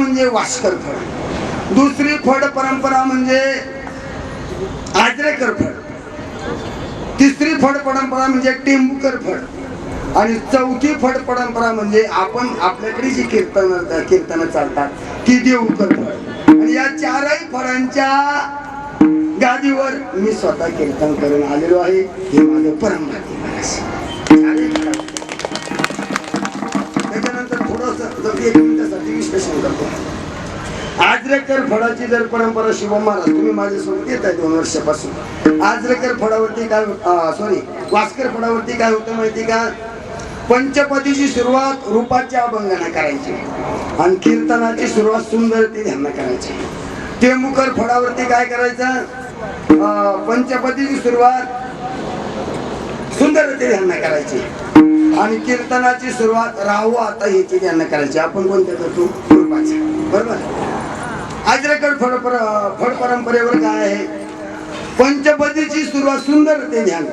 म्हणजे वास्कर फळ. दुसरी फड परंपरा म्हणजे आजरेकर फड तिसरी फड परंपरा म्हणजे टेंबूकर फड आणि चौथी फड परंपरा म्हणजे आपण आपल्याकडे जी कीर्तन कीर्तन चालतात ती देऊकर फळ. आणि या चारही फळांच्या गादीवर मी स्वतः कीर्तन करून आलेलो आहे. हे माझं परंपरा त्याच्यानंतर थोडस दर्शन करतो. आजरेकर फळाची जर परंपरा शिवम महाराज तुम्ही माझ्यासोबत येत आहे दोन वर्षापासून. आजरेकर फळावरती काय सॉरी वास्कर फळावरती काय होतं माहिती का? पंचपदीची सुरुवात रूपाच्या अभंगाने करायची. आणि कीर्तनाची सुरुवात सुंदरते ध्यान करायची. टेमुकर फळावरती काय करायचं? अं, पंचपदीची सुरुवात सुंदरते ध्यान करायची. आणि कीर्तनाची सुरुवात राहू आता याची ध्यान करायची. आपण कोणत्या करतो? रूपाची बरोबर? आजरेकर फळ पर- फळ परंपरेवर काय आहे. पंचपदीची सुरुवात सुंदर ते ध्यान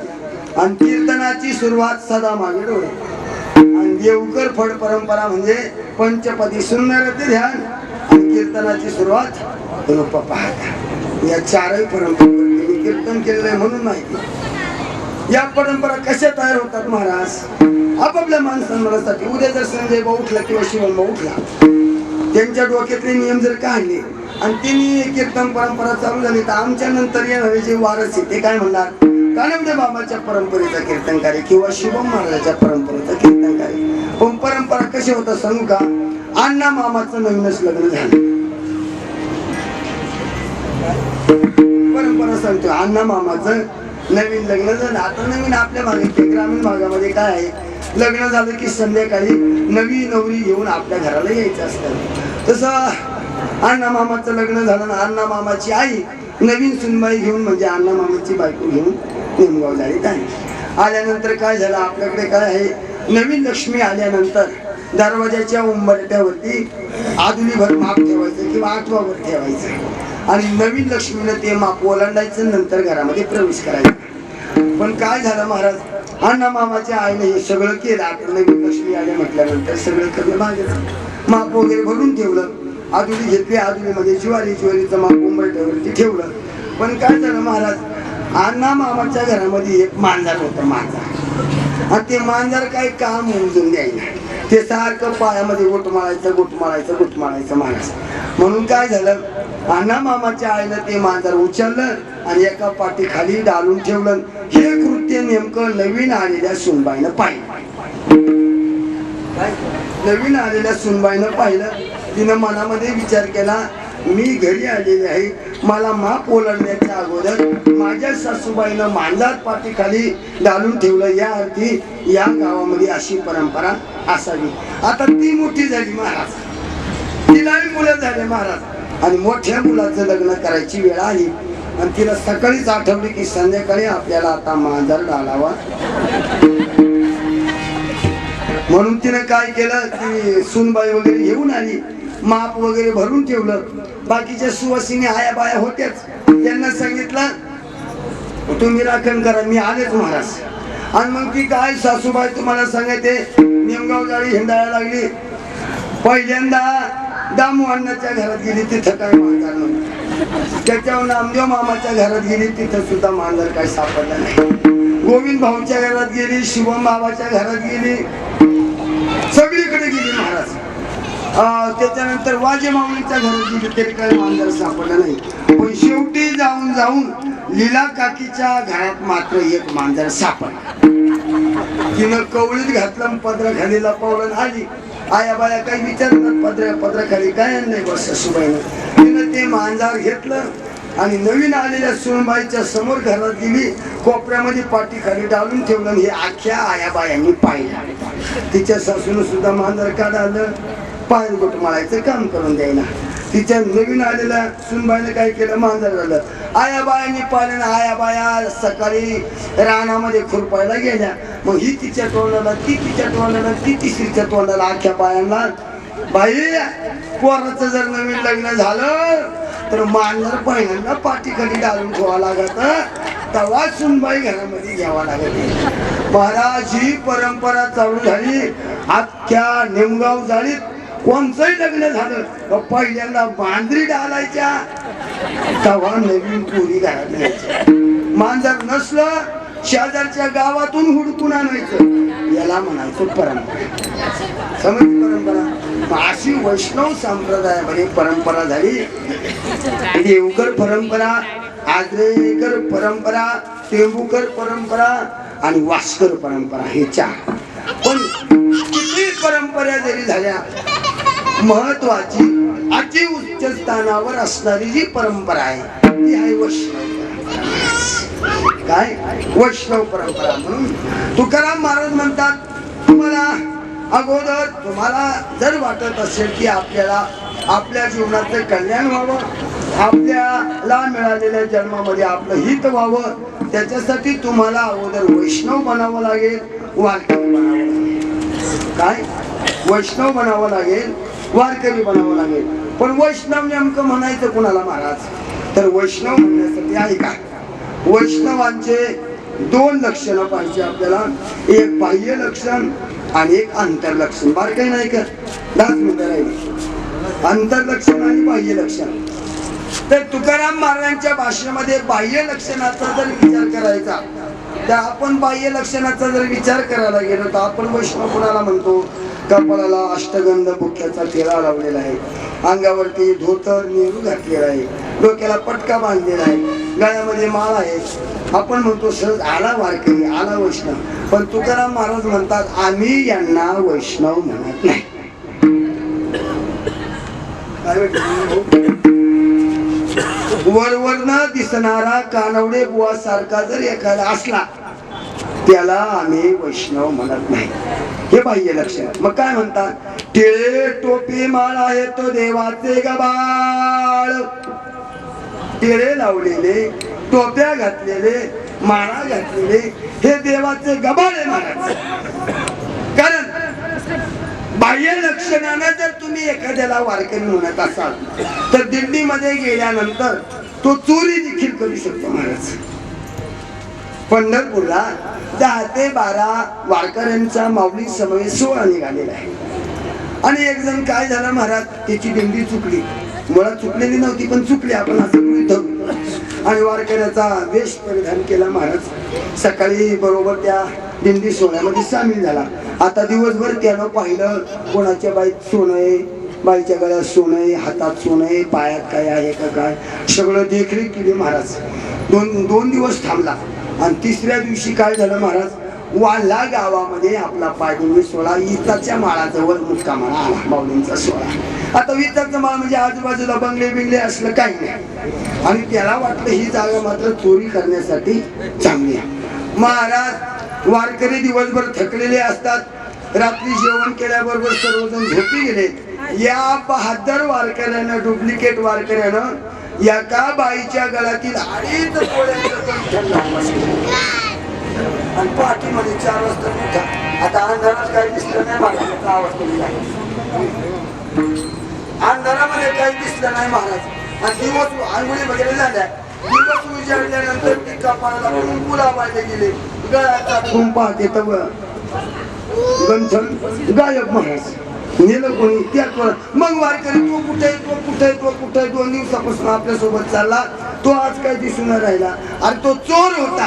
आणि कीर्तनाची सुरुवात सदा मागे डोळे. आणि देवकर फळ परंपरा म्हणजे पंचपदी सुंदर ते ध्यान आणि कीर्तनाची सुरुवात रूप पाहता. या चारही परंपरेवर मी कीर्तन केलेलं आहे म्हणून माहिती. या परंपरा कशा तयार होतात महाराज? आपापल्या माणसांसाठी. उद्या जर संजय भाऊ उठला किंवा शिवम भाऊ उठला त्यांच्या डोक्यातले नियम जर काढले आणि त्यांनी कीर्तन परंपरा चालू झाली तर आमच्या नंतर येणारे जे वारस आहे ते काय म्हणणार? कानवडे बाबाच्या परंपरेचा कीर्तनकारी किंवा शिवम महाराजाच्या परंपरेचा कीर्तनकारी. पण परंपरा कशी होता सांगू का? अण्णा मामाचं नवीनच लग्न झालं. परंपरा सांगतो अण्णा मामाचं नवीन लग्न झालं. आता नवीन आपल्या भागात ग्रामीण भागामध्ये काय आहे? लग्न झालं की संध्याकाळी नवी नवरी घेऊन आपल्या घराला यायचं असतं. तसं अण्णा मामाचं लग्न झालं ना अण्णा मामाची आई नवीन सुनबाई घेऊन म्हणजे अण्णा मामाची बायको घेऊन नेमगाव झाली आहे आल्यानंतर काय झालं? आपल्याकडे काय आहे? नवीन लक्ष्मी आल्यानंतर दरवाजाच्या उंबरट्यावरती आधुनीभर माप ठेवायचं किंवा आठवावर ठेवायचं. आणि नवीन लक्ष्मीनं ते माप ओलांडायचं नंतर घरामध्ये प्रवेश करायचा. पण काय झालं महाराज? अण्णा मामाच्या आईने हे सगळं केलं. आता नवीन लक्ष्मी आले म्हटल्यानंतर सगळं करणं भागेल माप वगैरे भरून ठेवलं. आधुली घेतली आधुलीमध्ये ज्वारी ज्वारीचं माप उंबरठ्यावरती ठेवलं. पण काय झालं महाराज? अण्णा मामाच्या घरामध्ये एक मांजार होतं मांजार. आणि ते मांजार काही काम उमजून द्यायला. ते सारखं पायामध्ये गोट मारायचं गोट मारायचं गोट मारायचं महाराज. म्हणून काय झालं? अण्णा मामाच्या आईनं ते मांजार उचललं. आणि एका पाठी खाली डालून ठेवलं. हे कृत्य नेमकं नवीन आलेल्या सुनबाईनं पाहिलं. नवीन आलेल्या सुनबाईनं पाहिलं. तिनं मनामध्ये विचार केला मी घरी आलेली आहे. मला माप ओलांडण्याच्या अगोदर माझ्या सासूबाईनं मांजात पाठीखाली डालून ठेवलं. या अर्थी या गावामध्ये अशी परंपरा असावी. आता ती मोठी झाली महाराज. तिलाही मुलं झाले महाराज. आणि मोठ्या मुलाचं लग्न करायची वेळ आली. आणि तिला सकाळीच आठवली की संध्याकाळी आपल्याला आता मांजर डालावा म्हणून तिनं काय केलं की सुनबाई वगैरे येऊन आली. माप वगैरे भरून ठेवलं. बाकीच्या सुवासिनी आया बाया होत्याच. त्यांना सांगितलं तुम्ही राखण करा मी आलेच महाराज. आणि मग ती काय सासूबाई तुम्हाला सांगायचे नेमगाव जाळी हिंडायला लागली. पहिल्यांदा दामू अण्णाच्या घरात गेली तिथं काय मांजर नव्हतं. त्याच्यावर नामदेव मामाच्या घरात गेली तिथं सुद्धा मांजर काय सापडलं नाही. गोविंद भाऊच्या घरात गेली शिवम बाबाच्या घरात गेली. सगळीकडे गेली महाराज. त्याच्यानंतर वाजे माऊलीच्या घरात गेली तरी काही मांजर सापडलं नाही. पण शेवटी जाऊन जाऊन लीला काकीच्या घरात मात्र एक मांजर सापडला. तिनं कवळीत घातलं पदरा खालीला पावलं आली. आया बाया काही विचारतात पदरा पदरा खाली काय नाही बस सुबाईनं तिनं ते मांजार घेतलं आणि नवीन आलेल्या सुनबाईच्या समोर घरात दिली कोपऱ्यामध्ये पाठी खाली डालून ठेवलं हे आख्या आया बायांनी पाहिलं. तिच्या सासून सुद्धा मांजर काढालं पाय गोट काम करून द्यायला. तिच्या नवीन आलेल्या सुनबाईने काय केलं? मांजर झालं आयाबायांनी पाहिलं आयाबाया बाया सकाळी रानामध्ये खुरपायला गेल्या. मग ही तिच्या तोंडाला ती तिच्या तोंडाला ती तिसरीच्या तोंडाला अख्ख्या बायांना बाई पोराचं जर नवीन लग्न झालं तर मांजर पहिल्यांदा पाठीखाली डालून ठेवा लागत. तवा सुनबाई घरामध्ये घ्यावा लागत. महाराज ही परंपरा चालू झाली. अख्ख्या निमगाव जाळीत कोणचंही लग्न झालं पहिल्यांदा मांजरी डालायच्या. तेव्हा नवीन पोरी घरात मांजर नसलं शेजारच्या गावातून हुडकून आणायचं. याला म्हणायचं परंपरा. समज परंपरा? अशी वैष्णव संप्रदायामध्ये परंपरा झाली. देवकर परंपरा आजरेकर परंपरा तेंबुकर परंपरा आणि वास्कर परंपरा हे चार. पण किती परंपरा जरी झाल्या महत्वाची अति उच्च स्थानावर असणारी जी परंपरा आहे ती आहे वैष्णव काय? वैष्णव परंपरा म्हणून. तुकाराम महाराज म्हणतात तुम्हाला अगोदर तुम्हाला जर वाटत असेल की आपल्याला आपल्या जीवनाचं कल्याण व्हावं आपल्याला मिळालेल्या जन्मामध्ये आपलं हित व्हावं त्याच्यासाठी तुम्हाला अगोदर वैष्णव बनावं लागेल वारकरी बनावं लागेल. काय? वैष्णव बनावं लागेल वारकरी बनावं लागेल. पण वैष्णव नेमकं म्हणायचं कुणाला महाराज? तर वैष्णव म्हणण्यासाठी आहे का? वैष्णवांचे दोन लक्षणं पाहिजे आपल्याला. एक बाह्य लक्षण आणि एक अंतरलक्षण बार काही नाही का? दहाच मिनिटं राहील. अंतरलक्षण आणि बाह्य लक्षण. तर तुकाराम महाराजांच्या भाषेमध्ये बाह्य लक्षणाचा जर विचार करायचा तर आपण बाह्य लक्षणाचा जर विचार करायला गेलो तर आपण वैष्णव कुणाला म्हणतो? कपाळाला अष्टगंध बुक्याचा टिळा लावलेला आहे. अंगावरती धोतर नेहरू घातलेला आहे. डोक्याला पटका बांधलेला आहे. गळ्यामध्ये माळ आहे. आपण म्हणतो सहज आला वारकरी आला वैष्णव. पण तुकाराम महाराज म्हणतात आम्ही यांना वैष्णव म्हणत नाही. काय दिसणारा कानवडे बुवा सारखा जर एखादा असला त्याला आम्ही वैष्णव म्हणत नाही. हे बाह्य लक्षण मग काय म्हणतात? टिळे टोपी माळ आहे तो देवाचे गबाळ. टिळे लावलेले टोप्या घातलेले माळा घातलेले हे देवाचे गबाळ आहे महाराज कारण बाह्य लक्षणानं जर तुम्ही एखाद्याला वारकरी म्हणत असाल तर दिंडीमध्ये गेल्यानंतर तो चोरी देखील करू शकतो महाराज पंढरपूरला दहा ते बारा वारकऱ्यांचा माऊली समवेत सोहळा निघालेला आहे. आणि एक जण काय झालं महाराज त्याची दिंडी चुकली. मुळात चुकलेली नव्हती पण चुकली आपण असं गृहीत धरू आणि वारकऱ्याचा वेश परिधान केला महाराज. सकाळी बरोबर त्या दिंडी सोन्यामध्ये सामील झाला. आता दिवसभर त्यानं पाहिलं कोणाच्या बाईत सोनं आहे बाईच्या गळ्यात सोनं आहे हातात सोनं आहे पायात काय आहे का काय सगळं देखरेख केली महाराज. दोन दोन दिवस थांबला. आणि तिसऱ्या दिवशी काय झालं महाराज? वाल्हा गावामध्ये आपला पायदुंबी सोळा इताच्या माळाजवळ मुक्कामाला आला माऊलींचा सोळा आता विताचा माळ म्हणजे आजूबाजूला बंगले बिंगले असलं काही नाही. आणि त्याला वाटलं ही जागा मात्र चोरी करण्यासाठी चांगली आहे. महाराज वारकरी दिवसभर थकलेले असतात. रात्री जेवण केल्याबरोबर सर्वजण झोपी गेले या बहादर वारकऱ्यानं डुप्लिकेट वारकऱ्यानं एका बाईच्या गळ्यातील अडीच पोळ्यांचं कंठन आणि पाठीमध्ये चार वाजता उठा आता अंधारात काही दिसलं नाही महाराजांचा आवाज कमी अंधारामध्ये काही दिसलं नाही महाराज. आणि दिवस आंघोळी वगैरे झाल्या. दिवस उजाडल्यानंतर ती कपाळाला कुंकुला लावायला गेले. गळ्याचा कुंपा येतं गंठन गायब महाराज. नेलं कोणी? त्याच मग वारकरी तो कुठे तो कुठे तो कुठे? दोन दिवसापासून आपल्यासोबत चालला. तो आज काय दिसून राहिला? आणि तो चोर होता.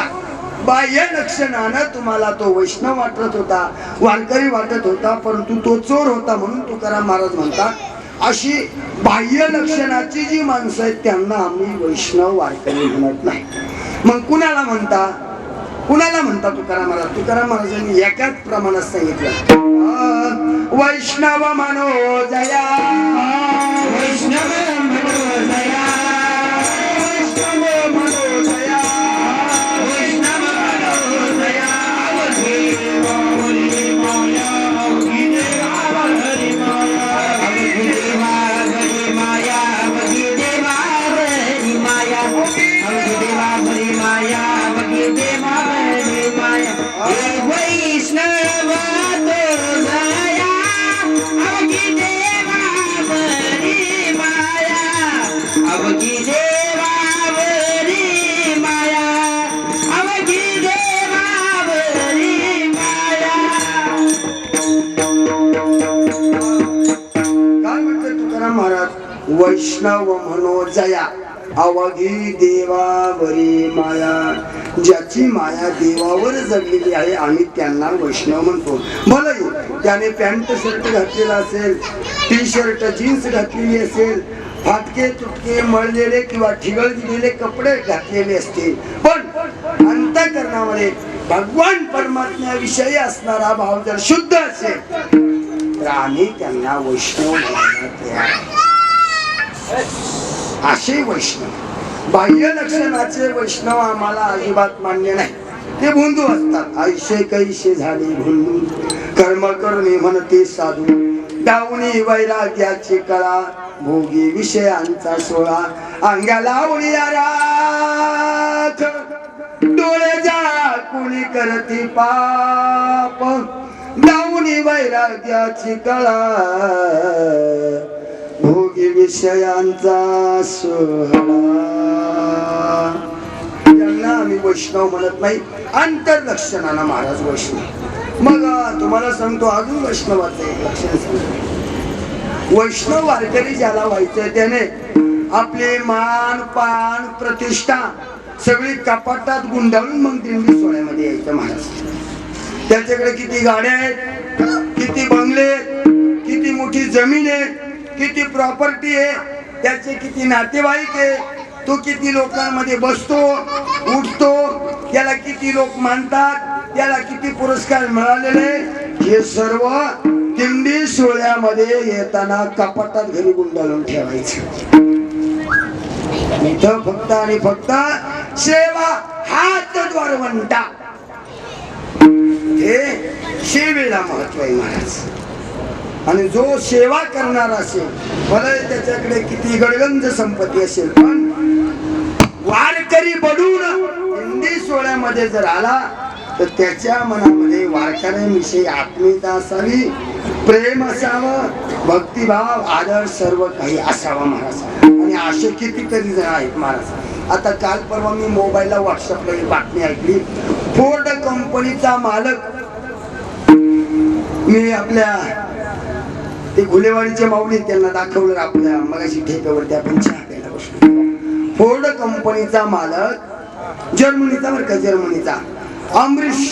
बाह्य लक्षणानं तुम्हाला तो वैष्णव वाटत होता. वारकरी वाटत होता परंतु तो चोर होता म्हणून तुकाराम महाराज म्हणतात अशी बाह्य लक्षणाची जी माणसं आहेत त्यांना आम्ही वैष्णव वारकरी म्हणत नाही. मग कुणाला म्हणता? कुणाला म्हणता तुकाराम महाराज? तुकाराम महाराजांनी एकाच प्रमाणात सांगितलं. वैष्णव मनो वैष्णव म्हणो जया अवघी देवावरी माया ज्याची माया देवावर जगलेली आहे आम्ही त्यांना वैष्णव म्हणतो. भलंही त्याने पॅन्ट शर्ट घातलेला असेल टी शर्ट जीन्स घातलेली असेल फाटके तुटके मळलेले किंवा ठिगळ दिलेले कपडे घातलेले असतील पण अंतकरणामध्ये भगवान परमात्म्याविषयी असणारा भाव जर शुद्ध असेल तर आम्ही त्यांना वैष्णव म्हणायला तयार असे वैष्णव. बाह्य लक्षणाचे वैष्णव आम्हाला अजिबात मान्य नाही. ते भोंदू असतात. आयुष्य कैसे झाले भोंदू. कर्म करणे म्हणते साधू. डावणी वैराग्याची कळा भोगी विषयांचा सोळा अंगाला उडी राख डोळे जा कुणी करते पाप. डावणी वैराग्याची कळा योगी विषयांचा सोहळा. यांना आम्ही वैष्णव म्हणत नाही अंतर्लक्षणानं महाराज वैष्णव. मग तुम्हाला सांगतो अजून वैष्णवाचं एक लक्षण सांगतो. वैष्णव वारकरी ज्याला व्हायचंय त्याने आपले मान पान प्रतिष्ठा सगळी कपाटात गुंडाळून मग दिंडी सोहळ्यामध्ये यायचं महाराज. त्याच्याकडे किती गाड्या आहेत किती बंगले आहेत किती मोठी जमीन आहे किती प्रॉपर्टी आहे त्याचे किती नातेवाईक आहे तो किती लोकांमध्ये बसतो उठतो त्याला किती लोक मानतात त्याला किती पुरस्कार मिळालेले हे सर्व दिंडी सोहळ्यामध्ये येताना कपाटात घरी गुंडाळून ठेवायचं. इथं फक्त आणि फक्त सेवा हात द्वारवंता हे सेवेला महत्त्व आहे महाराज. आणि जो सेवा करणार असेल भले त्याच्याकडे किती गडगंज संपत्ती असेल पण वारकरी बनून हिंदी सोहळ्यामध्ये जर आला तर त्याच्या मनामध्ये वारकऱ्यांविषयी आत्मीयता असावी प्रेम असावं भक्तिभाव आदर सर्व काही असावा महाराज. आणि असे कितीतरी जण आहेत महाराज. आता काल परवा मी मोबाईलला व्हॉट्सअपला ही बातमी ऐकली. फोर्ड कंपनीचा मालक मी आपल्या ते गुलेवाडीच्या माऊली त्यांना दाखवलं आपल्या मगाशी ठेप्यावरती आपण चहा प्यायला बसलो. फोर्ड कंपनीचा मालक जर्मनीचा बरं का जर्मनीचा. अमरीश